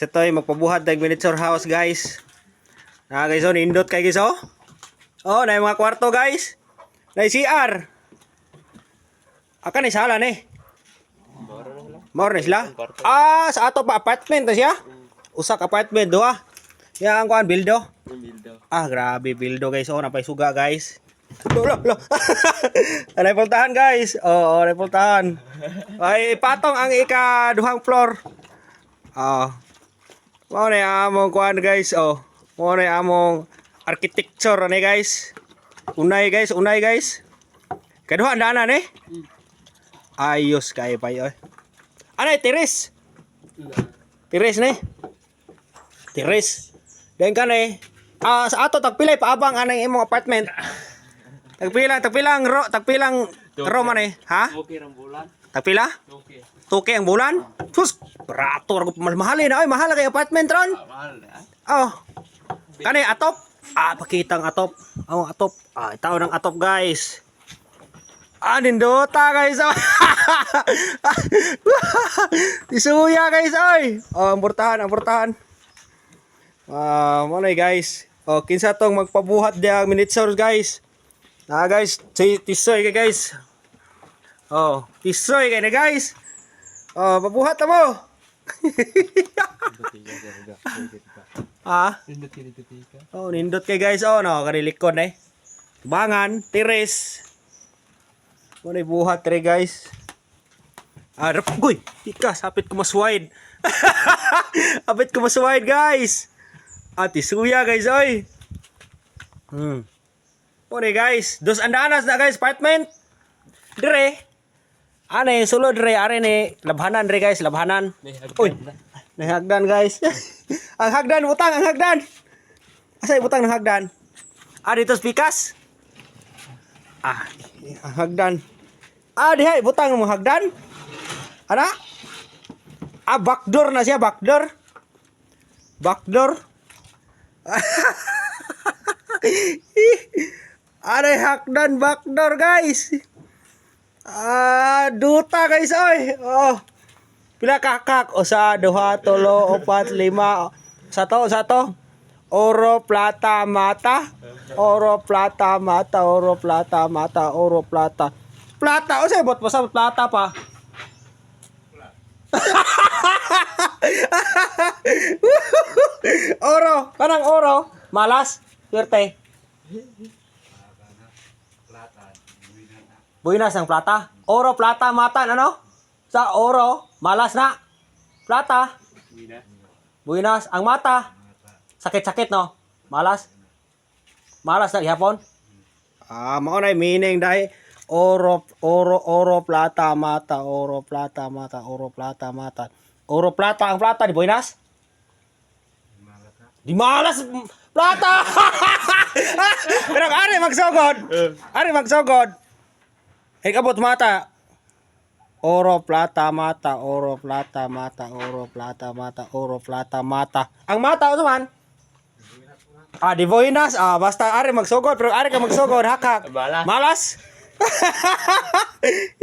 Sa to ay magpabuhat ng miniature house guys. Na guys oh, nindot kay guys oh. Oh, na mga kwarto guys. Na CR. Aka ni sala ni. More na sila. Ah, sa ato pa apartment na siya. Usak apartment do ah. Ya ang kuan bildo. Ah, grabe bildo guys. Oh, napay suga guys. Lo, lo. Anay pultahan guys. Oo, oh, anay pultahan. Ay, patong ang ika-duhang floor. Ah. Mao na among kuan guys. Oh. Mao na among architecture ni guys. Unay guys, unay guys. Kaduha dana ni. Ayos kay pay oy. Anay tiris. Tiris ni. Tiris. Dan ka ni. Ah, sa ato tagpilay paabang anang imong apartment. Tagpilang, tagpilang ro, tagpilang ro man eh. Ha? Okay rang bulan. Tagpila? Okay. Tuke ang bulan? Sus, barato ra mahal mahal na oy, mahal kay apartment ron. Mahal na. Oh. Kani atop? Ah, pakitang atop. Oh, atop. Ah, itaw ng atop, guys. Ah, nindota, guys. Oh. Isuya, guys, oy. Oh, ang burtahan, ang burtahan. Ah, mo na, guys. Oh, kinsa tong magpabuhat dia minitsor, guys. Ah, guys, si tisoy kay guys. Oh, tisoy kay na, guys. Oh, pabuhat na mo. ah. Oh, nindot kay guys. Oh, no, kanilikod eh. Tubangan, tiris. Mo na buhat re guys. Ah, rap, goy. Ika, sapit ko mas wide. Apit ko mas wide, guys. At isuya, guys, oy. Hmm. Mo na guys. Dos andanas na guys, apartment. Dire. Ano yung sulod re, are ni labhanan re guys, labhanan. Uy, nahagdan guys. ang hagdan, butang, ang hagdan. Asa yung butang ng hagdan? Ah, dito pikas? Ah, ang hagdan. Ah, diha, butang ng hagdan? Ana? Ah, backdoor na siya, backdoor. Backdoor. Aray, hagdan, backdoor, guys. Ah, duta guys oy. Oh. Pila kakak o sa duha tulo upat lima sato sato. Oro plata mata. Oro plata mata, oro plata mata, oro plata. Plata o say bot pa sa plata pa. oro, kanang oro, malas, swerte. Buinas ng plata. Oro, plata, mata, ano? Sa oro, malas na. Plata, buinas. Ang mata, sakit-sakit, no? Malas. Malas na ihapon. Ah, mao na yung meaning dahil oro, oro, oro, plata, mata, oro, plata, mata, oro, plata, mata. Oro, plata, ang plata, di buinas? Di malas, plata! Ari magsogod. Ari magsogod. Hey, kabot mata. Oro, plata, mata, oro, plata, mata, oro, plata, mata, oro, plata, mata. Ang mata, ano man? Ah, di boinas. Ah, basta ari magsugod. Pero ari ka magsugod, hakak. Malas.